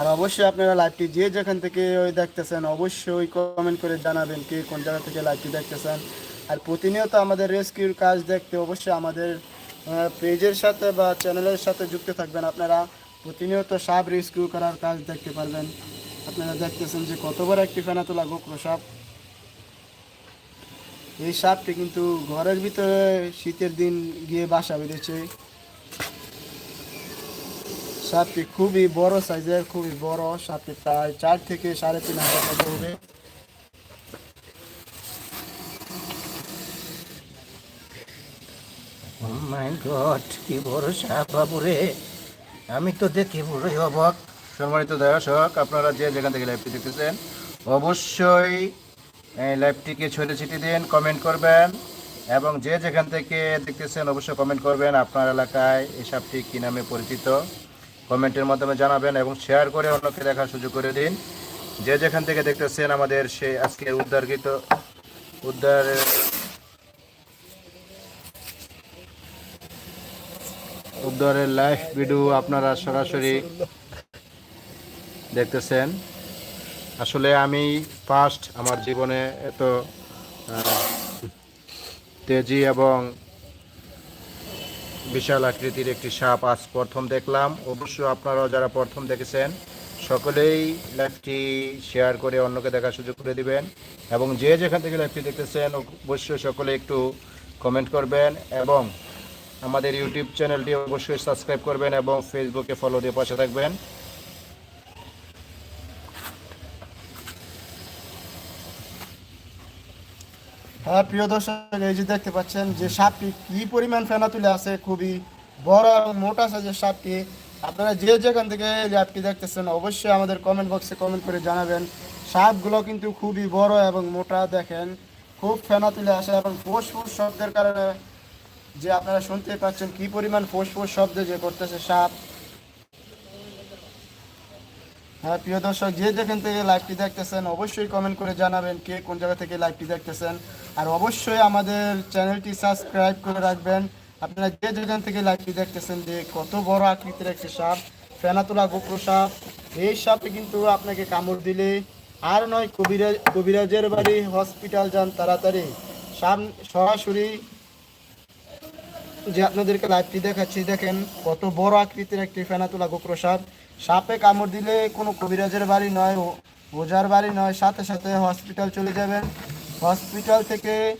আর অবশ্যই আপনারা লাইভটি যে যেখান থেকে ওই দেখতেছেন, অবশ্যই কমেন্ট করে জানাবেন কে কোন জায়গা থেকে লাইভটি দেখতেছেন। আর প্রতিনিয়ত আমাদের রেস্কিউর কাজ দেখতে অবশ্যই আমাদের পেজের সাথে বা চ্যানেলের সাথে যুক্ত থাকবেন আপনারা। প্রতিনিয়ত সাপ রেস্কিউ করার কাজ দেখতে পারবেন। আপনারা দেখতেছেন যে কতবার একটি ফেনা তোলা গোক্র সাপ। এই সাপটি কিন্তু ঘরের ভিতরে শীতের দিন গিয়ে বাসা বেঁধেছে। সাপটি খুবই বড় সাইজের খুবই বড়। সাপটি প্রায় চার থেকে সাড়ে তিন হাজার মতো হবে। মাই গড কি বড় সাপ বাবুরে আমি তো দেখে বড়ই অবাক। সম্মানিত দর্শক আপনারা যে যেখান থেকে লাইভটি দেখতেছেন অবশ্যই এই লাইভটিকে ছড়িয়ে ছিটিয়ে দিন কমেন্ট করবেন। এবং যে যেখান থেকে দেখতেছেন অবশ্যই কমেন্ট করবেন আপনার এলাকায় এই সাপটি কী নামে পরিচিত। কমেন্টের মাধ্যমে জানাবেন এবং শেয়ার করে অন্যকে দেখার সুযোগ করে দিন। যে যেখান থেকে দেখতেছেন আমাদের সেই আজকের উদ্ধারকৃত, উদ্ধার উদ্ধারের লাইভ ভিডিও আপনারা সরাসরি দেখতেছেন। আসলে আমি ফার্স্ট আমার জীবনে এত তেজি এবং বিশাল আকৃতির একটি সাপ আজ প্রথম দেখলাম। অবশ্য আপনারাও যারা প্রথম দেখেছেন, সকলেই লাইভটি শেয়ার করে অন্যকে দেখার সুযোগ করে দিবেন এবং যে যেখান থেকে লাইভটি দেখতেছেন, অবশ্যই সকলে একটু কমেন্ট করবেন এবং আমাদের ইউটিউব চ্যানেলটি অবশ্যই সাবস্ক্রাইব করবেন এবং ফেসবুকে ফলো দিয়ে পাশে থাকবেন। হ্যাঁ প্রিয় দর্শক, এই যে দেখতে পাচ্ছেন যে সাপটি কি পরিমাণ ফেনা তুলে আছে, খুবই বড় এবং মোটা সাইজের সাপটি। আপনারা যে যেখান থেকে ল্যাবটি দেখতেছেন, অবশ্যই আমাদের কমেন্ট বক্সে কমেন্ট করে জানাবেন। সাপগুলো কিন্তু খুবই বড় এবং মোটা, দেখেন, খুব ফেনা তুলে আসে এবং ফোস ফোস শব্দের কারণে যে আপনারা শুনতে পাচ্ছেন কি পরিমাণ ফোস ফোস শব্দ যে করতেছে সাপ। হ্যাঁ প্রিয় দর্শক, যে যেখান থেকে লাইভটি দেখতেছেন, অবশ্যই কমেন্ট করে জানাবেন কে কোন জায়গা থেকে লাইভটি দেখতেছেন। আর অবশ্যই আমাদের চ্যানেলটি সাবস্ক্রাইব করে রাখবেন। আপনারা যে যেখান থেকে লাইভটি দেখতেছেন যে কত বড় আকৃতির একটি সাপ, ফেনাতুলা গোপ্র সাপ, এই সাপে কিন্তু আপনাকে কামড় দিলে আর নয়, কবিরাজ, কবিরাজের বাড়ি হসপিটাল যান তাড়াতাড়ি। সাপ সরাসরি যে আপনাদেরকে লাইভটি দেখাচ্ছি, দেখেন কত বড় আকৃতির একটি ফেনাতুলা গোক্র সাপ সাপে কামড় দিলে কোনো কবিরাজের বাড়ি নয়, ও- ওঝার বাড়ি নয়, সাথে সাথে হসপিটাল চলে যাবেন। হসপিটাল থেকে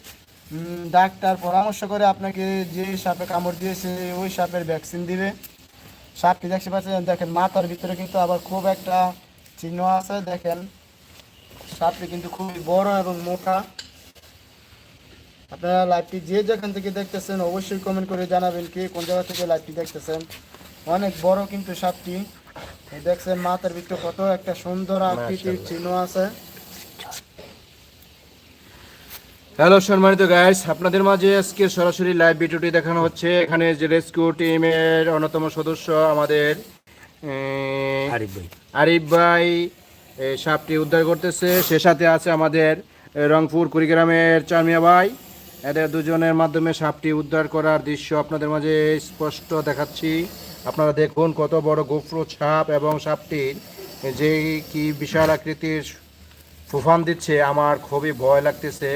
ডাক্তার পরামর্শ করে আপনাকে যে সাপে কামড় দিয়েছে, ওই সাপের ভ্যাকসিন দিবে। সাপটি দেখতে পাচ্ছেন, দেখেন মাথার ভিতরে কিন্তু আবার খুব একটা চিহ্ন আছে, দেখেন। সাপটি কিন্তু খুবই বড় এবং মোটা। আপনারা লাইভটি যে যেখান থেকে দেখতেছেন অবশ্যই কমেন্ট করে জানাবেন কে কোন জায়গা থেকে লাইভটি দেখতেছেন। অনেক বড় কিন্তু সাপটি। দেখছেন মাথার ভিতরে কত একটা সুন্দর আকৃতির চিহ্ন আছে। হ্যালো সম্মানিত গাইস আপনাদের মাঝে আজকে সরাসরি লাইভ ভিডিওটি দেখানো হচ্ছে। এখানে যে রেস্কিউ টিমের অন্যতম সদস্য আমাদের আহ, আরিফ ভাই। আরিফ ভাই সাপটি উদ্ধার করতেছে। সে সাথে আছে আমাদের রংপুর কুড়িগ্রামের চারমিয়া ভাই। এদের দুজনের মাধ্যমে সাপটি উদ্ধার করার দৃশ্য আপনাদের মাঝে স্পষ্ট দেখাচ্ছি। আপনারা দেখুন কত বড় গোফ্র সাপ এবং সাপটির যে কি বিশাল আকৃতির তুফান দিচ্ছে, আমার খুবই ভয় লাগতেছে।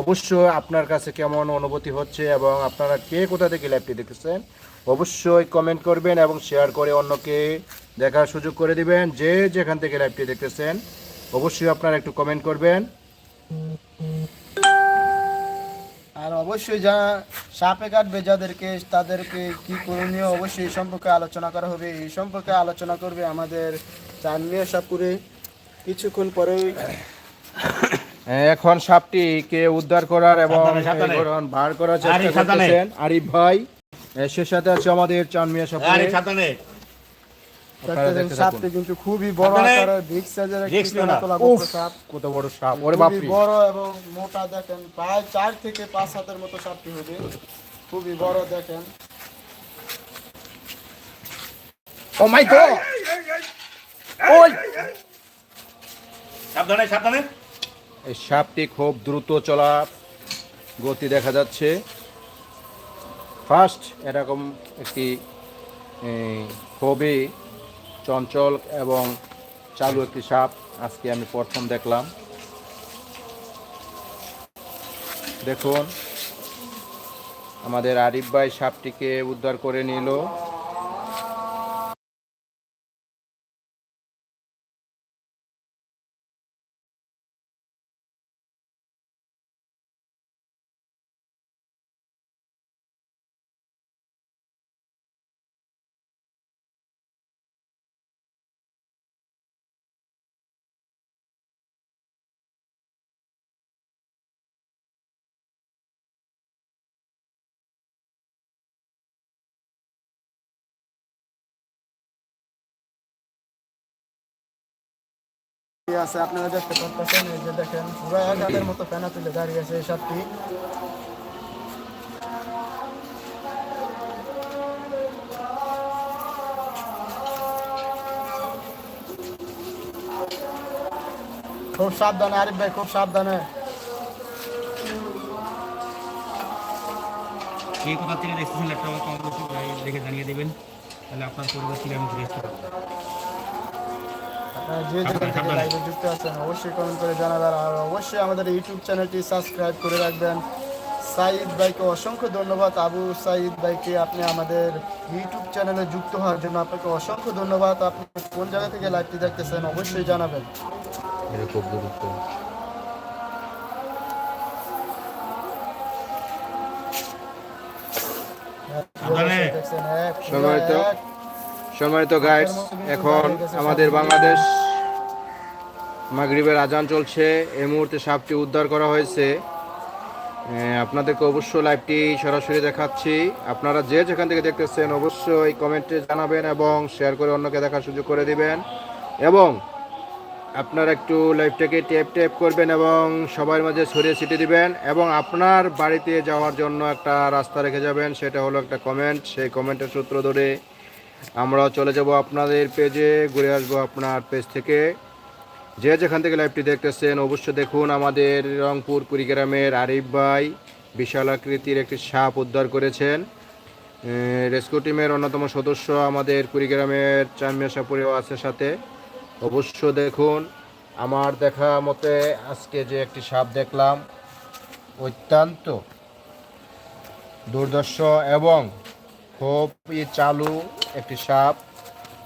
অবশ্য আপনার কাছে কেমন অনুভূতি হচ্ছে এবং আপনারা কে কোথা থেকে লাইভটি দেখেছেন অবশ্যই কমেন্ট করবেন এবং শেয়ার করে অন্যকে দেখার সুযোগ করে দিবেন, যে যেখান থেকে লাইভটি দেখতেছেন, অবশ্যই আপনারা একটু কমেন্ট করবেন। আর অবশ্যই যা সাপে কাটবে যাদেরকে তাদেরকে কি করণীয় অবশ্যই এই সম্পর্কে আলোচনা করা হবে। এই সম্পর্কে আলোচনা করবে আমাদের চানমিয়া সাপুরে। কিছুক্ষণ পরেই এখন সাপটিকে উদ্ধার করার এবং। বার করার চেষ্টা আরিফ, করতেছেন। আরিফ ভাই সে সাথে আছে আমাদের চানমিয়া সাপুরে আরে সাবধানে আপনারা দেখতেছেন দেখতে থাকুন। সাপটি কিন্তু খুবই বড় আকারের বিগ সাইজের একটি Risk নিও না। ফেনাতোলা উফ, গোপ্র সাপ কত বড় সাপ। ওরে খুবই বাপরে। বড় এবং মোটা দেখেন প্রায় চার থেকে পাঁচ হাতের মতো সাপটি হবে। খুবই বড় দেখেন। Oh my god! ওই! সাবধানে সাবধানে। এই সাপটি খুব দ্রুত চলা গতি দেখা যাচ্ছে। ফার্স্ট এরকম একটি খুবই চঞ্চল এবং চালু একটি সাপ আজকে আমি প্রথম দেখলাম। দেখুন, আমাদের আরিফ ভাই সাপটিকে উদ্ধার করে নিল। আছে আপনারা দেখতে পাচ্ছেন, এই যে দেখেন, পুরো এক হাতের মতো ফেনা তুলে দাঁড়িয়ে আছে এই সাপটি। খুব সাবধানে, আরিফ ভাই, খুব সাবধানে। এই কোথা থেকে দেখতেছেন ল্যাপটপ আমার কমেন্ট বক্সে দেখে জানিয়ে দেবেন। তাহলে আপনার পরিবার থেকে আমি ঘুরে আসতে পারব। আপনারা যে যেখান থেকে লাইভে যুক্ত আছেন অবশ্যই কমেন্ট করে জানাবেন। আর অবশ্যই আমাদের ইউটিউব চ্যানেলটি সাবস্ক্রাইব করে রাখবেন। সাইদ ভাইকে অসংখ্য ধন্যবাদ। আবু সাইদ ভাইকে আপনি আমাদের ইউটিউব চ্যানেলে যুক্ত হওয়ার জন্য আপনাকে অসংখ্য ধন্যবাদ। আপনি কোন জায়গা থেকে লাইভটি দেখতেছেন অবশ্যই জানাবেন। দেখছেন, এক, সম্মানিত গাইডস এখন আমাদের বাংলাদেশ মাগরিবের আজান চলছে। এই মুহূর্তে সাপটি উদ্ধার করা হয়েছে। আপনাদেরকে অবশ্যই লাইভটি সরাসরি দেখাচ্ছি। আপনারা যে যেখান থেকে দেখতেছেন, অবশ্যই কমেন্টে জানাবেন এবং শেয়ার করে অন্যকে দেখার সুযোগ করে দিবেন। এবং আপনারা একটু লাইভটাকে ট্যাপ ট্যাপ করবেন এবং সবার মাঝে ছড়িয়ে ছিটিয়ে দিবেন এবং আপনার বাড়িতে যাওয়ার জন্য একটা রাস্তা রেখে যাবেন, সেটা হলো একটা কমেন্ট সেই কমেন্টের সূত্র ধরে আমরাও চলে যাব আপনাদের পেজে ঘুরে আসব আপনার পেজ থেকে। যে যেখান থেকে লাইভটি দেখতেছেন, অবশ্যই দেখুন আমাদের রংপুর কুড়িগ্রামের আরিফ ভাই বিশাল আকৃতির একটি সাপ উদ্ধার করেছেন। রেস্কিউ টিমের অন্যতম সদস্য আমাদের কুড়িগ্রামের চানমিয়া সাপুরেও আছে সাথে। অবশ্য দেখুন, আমার দেখা মতে আজকে যে একটি সাপ দেখলাম, অত্যন্ত দুর্দর্শ এবং খুব চালু একটি সাপ।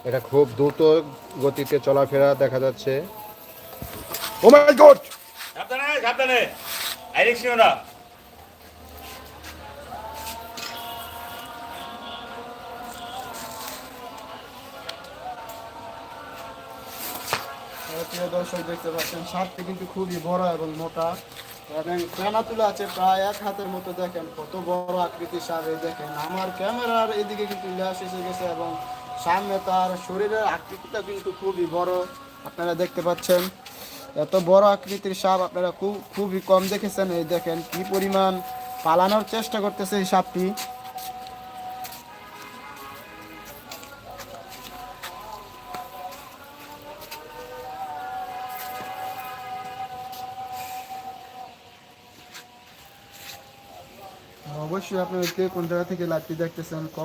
এটা খুব দ্রুত গতিতে চলাফেরা দেখা যাচ্ছে। ও মাই গড সাবধানে সাবধানে। আইরিক্স না। প্রিয় দর্শক দেখতে পাচ্ছেন সাপটি কিন্তু খুবই বড় এবং মোটা। এবং ফেনা তুলা আছে, প্রায় এক হাতের মতো দেখেন, কত বড় আকৃতির সাপ দেখেন। আমার ক্যামেরার এদিকে কিন্তু ল্যাস এসে গেছে এবং সামনে তার শরীরের আকৃতিটা কিন্তু খুবই বড়। আপনারা দেখতে পাচ্ছেন, এত বড় আকৃতির সাপ আপনারা খুব খুবই কম দেখেছেন। এই দেখেন কি পরিমাণ পালানোর চেষ্টা করতেছে এই সাপটি। অবশ্যই আপনাদেরকে কোন জায়গা থেকে লাইভটি দেখতেছেন